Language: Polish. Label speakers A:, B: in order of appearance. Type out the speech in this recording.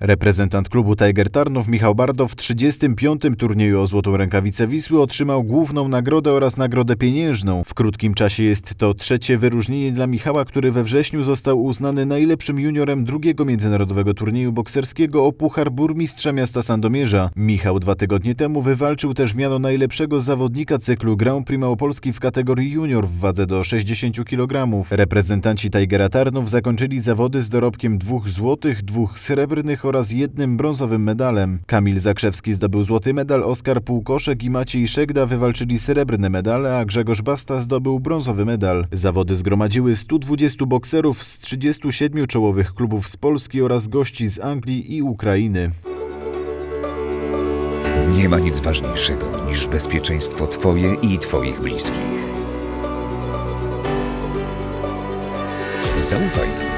A: Reprezentant klubu Tiger Tarnów Michał Bardo w 35. turnieju o Złotą Rękawicę Wisły otrzymał główną nagrodę oraz nagrodę pieniężną. W krótkim czasie jest to trzecie wyróżnienie dla Michała, który we wrześniu został uznany najlepszym juniorem drugiego międzynarodowego turnieju bokserskiego o Puchar Burmistrza Miasta Sandomierza. Michał dwa tygodnie temu wywalczył też miano najlepszego zawodnika cyklu Grand Prix Małopolski w kategorii junior w wadze do 60 kg. Reprezentanci Tigera Tarnów zakończyli zawody z dorobkiem dwóch złotych, dwóch srebrnych oraz jednym brązowym medalem. Kamil Zakrzewski zdobył złoty medal, Oskar Półkoszek i Maciej Szegda wywalczyli srebrne medale, a Grzegorz Basta zdobył brązowy medal. Zawody zgromadziły 120 bokserów z 37 czołowych klubów z Polski oraz gości z Anglii i Ukrainy.
B: Nie ma nic ważniejszego niż bezpieczeństwo Twoje i Twoich bliskich. Zaufaj nam